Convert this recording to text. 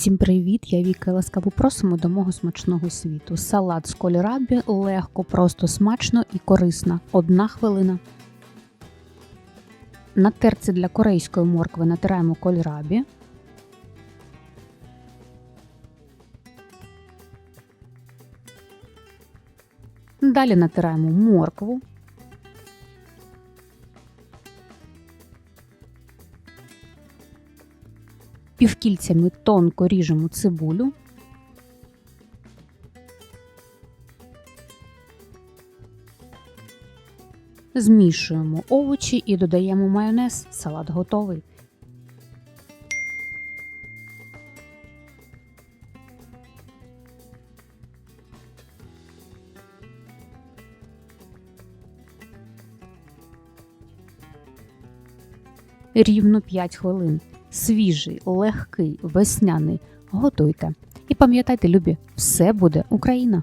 Всім привіт! Я Віка ласкаво просимо до мого смачного світу. Салат з кольрабі легко, просто смачно і корисно. Одна хвилина. На терці для корейської моркви натираємо кольрабі. Далі натираємо моркву. Півкільцями тонко ріжемо цибулю. Змішуємо овочі і додаємо майонез. Салат готовий. Рівно 5 хвилин. Свіжий, легкий, весняний. Готуйте. І пам'ятайте, любі, все буде Україна!